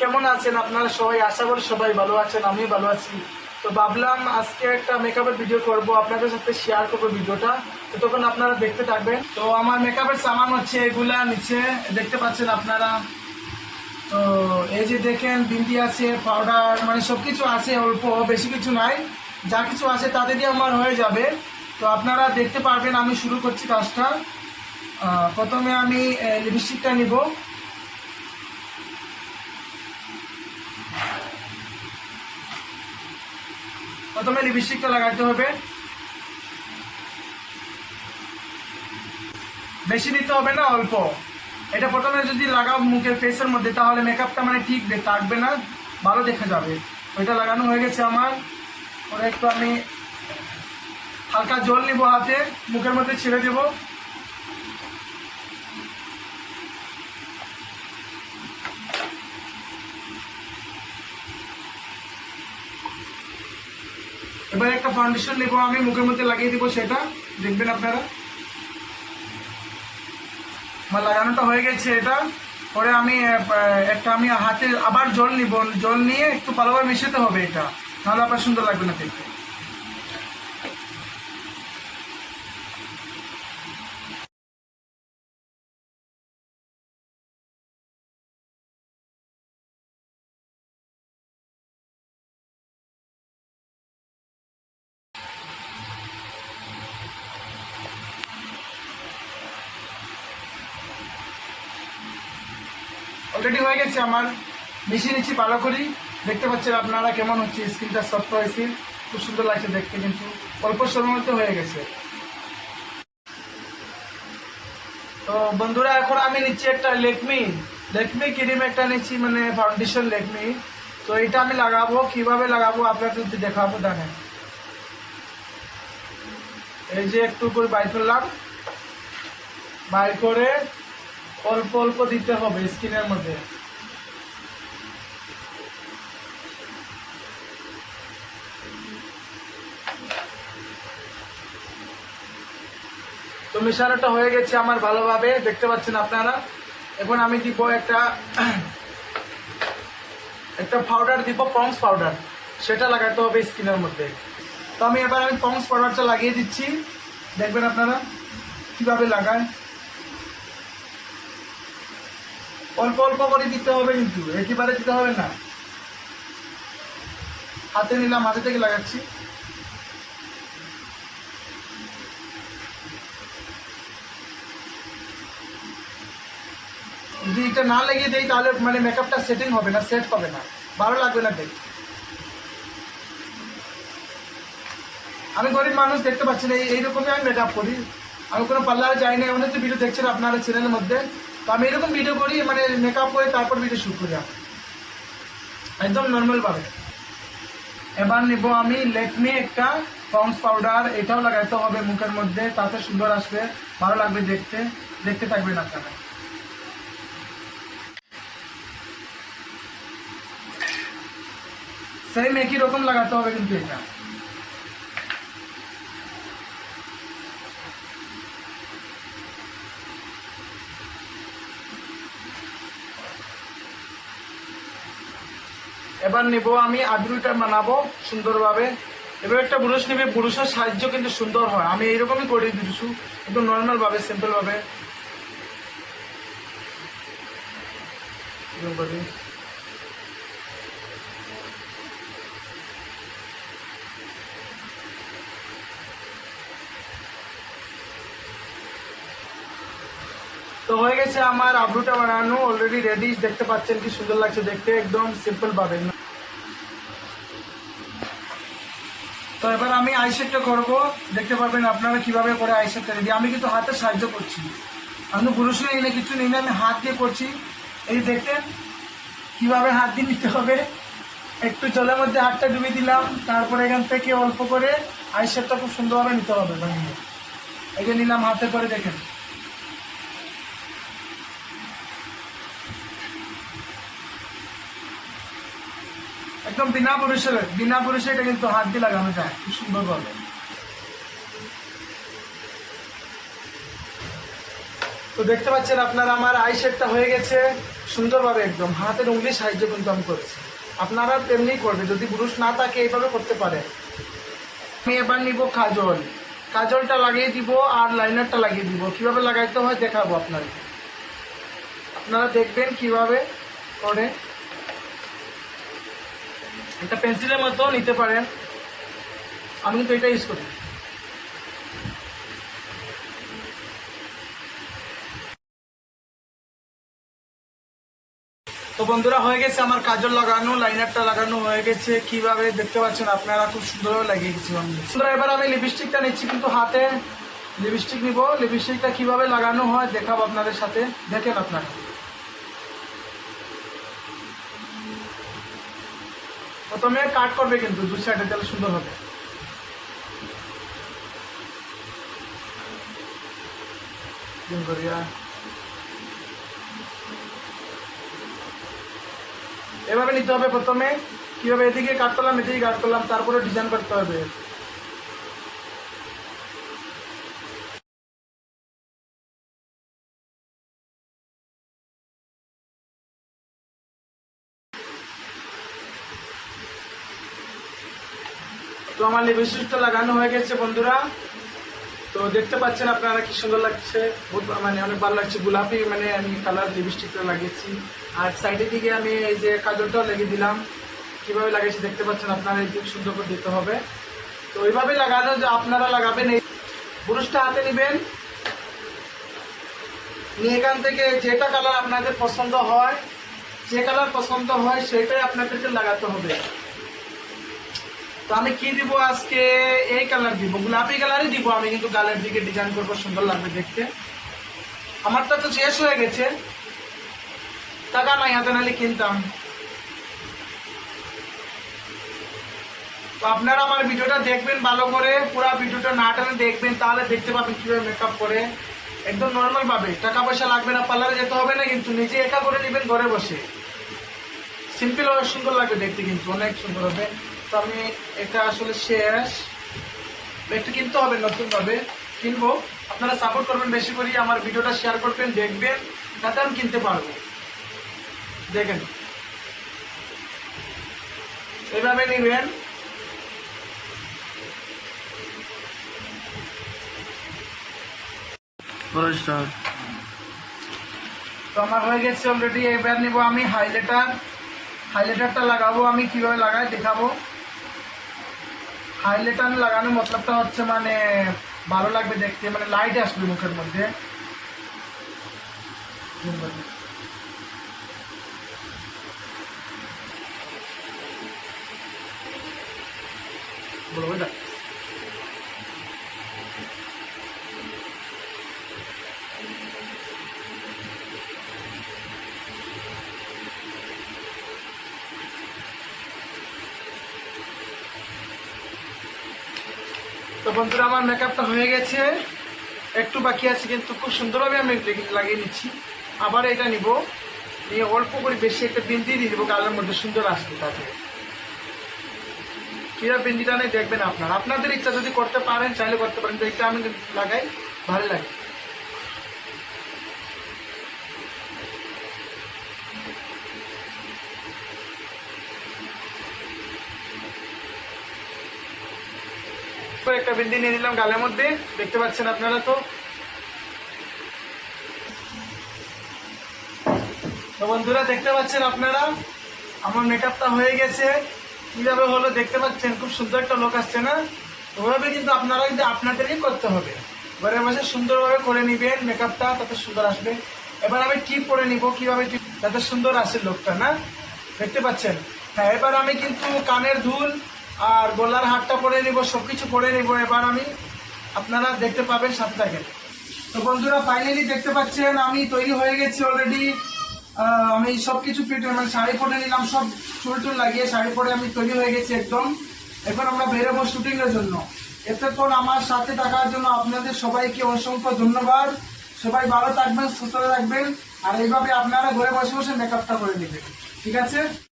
কেমন আছেন আপনারা সবাই? আশা করি সবাই ভালো আছেন আমি ভালো আছি। তো ভাবলাম আজকে একটা মেকআপের ভিডিও করব, আপনাদের সাথে শেয়ার করব ভিডিওটা। তো তখন আপনারা দেখতে থাকবেন। তো আমার মেকআপের সামান হচ্ছে এগুলা নিচে, দেখতে পাচ্ছেন আপনারা। তো এই যে দেখেন, বিন্দি আছে পাউডার মানে সবকিছু আছে, অল্প, বেশি কিছু নাই। যা কিছু আছে তাতে দিয়ে আমার হয়ে যাবে। তো আপনারা দেখতে পারবেন, আমি শুরু করছি কাজটা। প্রথমে আমি লিপস্টিকটা নিব। প্রথমে লিপস্টিকটা লাগাতে হবে। বেশি নিতে হবে না, অল্প। এটা প্রথমে যদি লাগাও মুখের ফেসের মধ্যে, তাহলে মেকআপটা মানে ঠিক থাকবে না, ভালো দেখা যাবে। ওইটা লাগানো হয়ে গেছে আমার। ওরা একটু আমি হালকা জল নিব হাতে, মুখের মধ্যে ছেড়ে দেব। এবার একটা ফাউন্ডেশন নেব আমি, মুখের মধ্যে লাগিয়ে দিব সেটা। দেখবেন আপনারা। আমার লাগানোটা হয়ে গেছে এটা। পরে আমি একটা আমি হাতে আবার জল নিব। জল নিয়ে একটু ভালোভাবে মিশাতে হবে এটা। নাহলে আপনার সুন্দর লাগবে না দেখতে। অলরেডি হয়ে গেছে আমার। মিশিয়ে নিচ্ছি, ভালো করি। দেখতে পাচ্ছেন আপনারা কেমন হচ্ছে স্কিনটা সফট হয়েছে। খুব সুন্দর লাগছে দেখতে, কিন্তু অল্প সময়ের মধ্যে হয়ে গেছে। তো বন্ধুরা, এখন আমি নিচ্ছি একটা লেকমি লেকমি ক্রিম একটা নিচ্ছি মানে ফাউন্ডেশন লেকমি তো এটা আমি লাগাবো, কীভাবে লাগাবো আপনাকে একটু দেখাবো দেখেন এই যে একটু করে বাইর করলাম। বাইর করে অল্প অল্প দিতে হবে স্কিনের মধ্যে। তো মিশানোটা হয়ে গেছে আমার ভালোভাবে, দেখতে পাচ্ছেন আপনারা? এখন আমি দিব একটা একটা পাউডার দিব পংস পাউডার সেটা লাগাতে হবে স্কিনের মধ্যে। তো আমি এবার আমি পংস পাউডারটা লাগিয়ে দিচ্ছি। দেখবেন আপনারা কীভাবে লাগায়। অল্প অল্প করে দিতে হবে কিন্তু, একেবারে দিতে হবে না। হাতে নিলাম, হাতে থেকে লাগাচ্ছি। যদি এটা না লাগিয়ে দেই, তাহলে মানে মেকআপটা সেটিং হবে না সেট হবে না। ভালো লাগবে না দেখতে। আমি গরিব মানুষ, দেখতে পাচ্ছি না, এই- এইরকমই আমি মেকআপ করি। আমি কোনো পার্লারে যাই না অনেক তো ভিডিও দেখছেন আপনারা চ্যানেলের মধ্যে। তো আমি এরকম ভিডিও করি মানে মেকআপ করে তারপর ভিডিও শুট করি একদম নর্মাল ভাবে। এবার নিব আমি লেকমি একটা পন্স পাউডার এটাও লাগাইতে হবে মুখের মধ্যে, তাতে সুন্দর আসবে, ভালো লাগবে দেখতে দেখতে থাকবেন আপনারা। সেম একই রকম লাগাতে হবে কিন্তু এটা। এবার নিব আমি আবিরুটা বানাবো সুন্দরভাবে। এবার একটা ব্রুশ নেবে, ব্রুশের সাহায্য কিন্তু সুন্দর হয়। আমি এইরকমই করে দিচ্ছি কিন্তু নর্মালভাবে সিম্পলভাবে সিম্পল ভাবে। তো হয়ে গেছে আমার আবরুটা বানানো অলরেডি রেডি দেখতে পাচ্ছেন কি সুন্দর লাগছে দেখতে, একদম সিম্পল ভাবে তো এবার আমি আইশেডটা করব, দেখতে পারবেন আপনারা কীভাবে করে আইশেডটা রেডি আমি কিন্তু হাতে সাহায্য করছি। আমি পুরুষ নেই না কিছু নেই না আমি হাত দিয়ে করছি। এই দেখতেন কীভাবে হাত দিয়ে নিতে হবে। একটু জলের মধ্যে হাতটা ডুবিয়ে দিলাম, তারপরে এখান থেকে অল্প করে আইশেডটা খুব সুন্দরভাবে নিতে হবে। বানিয়ে এই যে নিলাম হাতে করে দেখেন। একদম বিনা পুরুষের বিনা পুরুষে এটা কিন্তু হাত দিয়ে লাগানো যায়। খুব সুন্দর ভাবে তো দেখতে পাচ্ছেন আপনারা, আমার আই শেপটা হয়ে গেছে সুন্দরভাবে একদম। হাতের উংলি সাহায্য কিন্তু আমি করেছি। আপনারা তেমনি করবে, যদি ব্রুশ না থাকে এইভাবে করতে পারে। আমি এবার নিব কাজল। কাজলটা লাগিয়ে দিব আর লাইনারটা লাগিয়ে দিব। কীভাবে লাগাইতে হয় দেখাবো আপনাদের। আপনারা দেখবেন কীভাবে করে। একটা পেন্সিলের মতো নিতে পারেন। আমি কিন্তু এটা ইউজ করি। তো বন্ধুরা, হয়ে গেছে আমার কাজল লাগানো লাইনারটা লাগানো হয়ে গেছে। কীভাবে দেখতে পাচ্ছেন আপনারা, খুব সুন্দরভাবে লাগিয়ে গেছি বন্ধুরা। এবার আমি লিপস্টিকটা নিচ্ছি কিন্তু হাতে। লিপস্টিক নিব। লিপস্টিকটা কীভাবে লাগানো হয় দেখাবো আপনাদের সাথে। দেখেন আপনারা। প্রথমে কাট করবে কিন্তু, দু সাইডে তাহলে সুন্দর হবে। এভাবে নিতে হবে প্রথমে। কীভাবে এদিকে কাট করলাম, এদিকে কাট করলাম, তারপরে ডিজাইন করতে হবে। আমার লিপস্টিকটা লাগানো হয়ে গেছে, বন্ধুরা। তো দেখতে পাচ্ছেন আপনারা কি সুন্দর লাগছে। বহুত মানে অনেক ভালো লাগছে। গোলাপি মানে আমি কালার লিপস্টিকটা লাগিয়েছি। আর সাইডের দিকে আমি এই যে কাজলটাও লাগিয়ে দিলাম। কীভাবে লাগিয়েছি দেখতে পাচ্ছেন আপনারা, এই সুন্দর করে দিতে হবে। তো ওইভাবে লাগানো যে আপনারা লাগাবেন, এই ব্রুশটা হাতে নেবেন। নিয়ে এখান থেকে যেটা কালার আপনাদের পছন্দ হয়, যে কালার পছন্দ হয়, সেটাই আপনাদেরকে লাগাতে হবে। তো আমি কি দিব আজকে? এই কালার দিব। গোলাপি কালারই দিব, আমি কিন্তু গালের দিকে ডিজাইন করব, সুন্দর লাগবে দেখতে। আমারটা তো শেষ হয়ে গেছে। টাকা নাই হাতে, নাহলে কিনতাম। তো আপনারা আমার ভিডিওটা দেখবেন ভালো করে, পুরো ভিডিওটা না টানে দেখবেন, তাহলে দেখতে পাবেন কীভাবে মেকআপ করে। একদম নর্মাল ভাবে। টাকা পয়সা লাগবে না, পার্লারে যেতে হবে না কিন্তু নিজে একা করে নেবেন ঘরে বসে। সিম্পল সুন্দর লাগবে দেখতে কিন্তু, অনেক সুন্দর হবে। তো আমি এটা আসলে শেষ। একটু কিনতে হবে নতুন ভাবে কিনবো। আপনারা সাপোর্ট করবেন বেশি করে আমার ভিডিওটা শেয়ার করবেন দেখবেন তাতে আমি কিনতে পারব। দেখেন। এইভাবে নিবেন। তো আমার হয়ে গেছে অলরেডি এবার নিব আমি হাইলাইটার হাইলাইটারটা লাগাবো আমি কীভাবে লাগাই দেখাবো। হাইলাইটার লাগানোর মতলবটা হচ্ছে মানে ভালো লাগবে দেখতে মানে লাইট আসবে মুখের মধ্যে। বলব না বন্ধুরা, আমার মেকআপটা হয়ে গেছে। একটু বাকি আছে, কিন্তু খুব সুন্দরভাবে আমি লাগিয়ে নিচ্ছি। আবার এটা নিব। নিয়ে অল্প করে বেশি একটা বিন্দি দিয়ে দেবো, গালের মধ্যে সুন্দর আসবে তাতে। কিরা বিন্দিটা নেই, দেখবেন আপনার। আপনাদের ইচ্ছা যদি করতে পারেন, চাইলে করতে পারেন। তো এটা আমি লাগাই, ভালো লাগে। একটা বিন্দি নিয়ে নিলাম গালের মধ্যে। দেখতে পাচ্ছেন আপনারা তো। বন্ধুরা, দেখতে পাচ্ছেন আপনারা? আমার মেকআপটা হয়ে গেছে। কীভাবে হলো দেখতে পাচ্ছেন? খুব সুন্দর একটা লোক আসছে না? ওভাবে কিন্তু আপনারা কিন্তু আপনাদেরই করতে হবে। ঘরে বসে সুন্দরভাবে করে নিবেন মেকআপটা তাতে সুন্দর আসবে। এবার আমি টিপ করে নিব কীভাবে টিপ যাতে সুন্দর আসে লোকটা না? দেখতে পাচ্ছেন? হ্যাঁ এবার আমি কিন্তু কানের দুল আর গলার হাটটা পরে নিব, সবকিছু পরে নিব। এবার আমি আপনারা দেখতে পাবেন থাকেন। তো বন্ধুরা ফাইনালি দেখতে পাচ্ছেন, আমি তৈরি হয়ে গেছি অলরেডি আমি সবকিছু ফিট মানে শাড়ি পরে নিলাম, সব চুল টুল লাগিয়ে শাড়ি পরে আমি তৈরি হয়ে গেছি একদম। এখন আমরা বেরোবো শুটিং এর জন্য। এতক্ষণ আমার সাথে থাকার জন্য আপনাদের সবাইকে অসংখ্য ধন্যবাদ। সবাই ভালো থাকবেন, সুস্থ থাকবেন। আর এইভাবে আপনারা ঘরে বসে বসে মেকআপটা করে নেবেন। ঠিক আছে?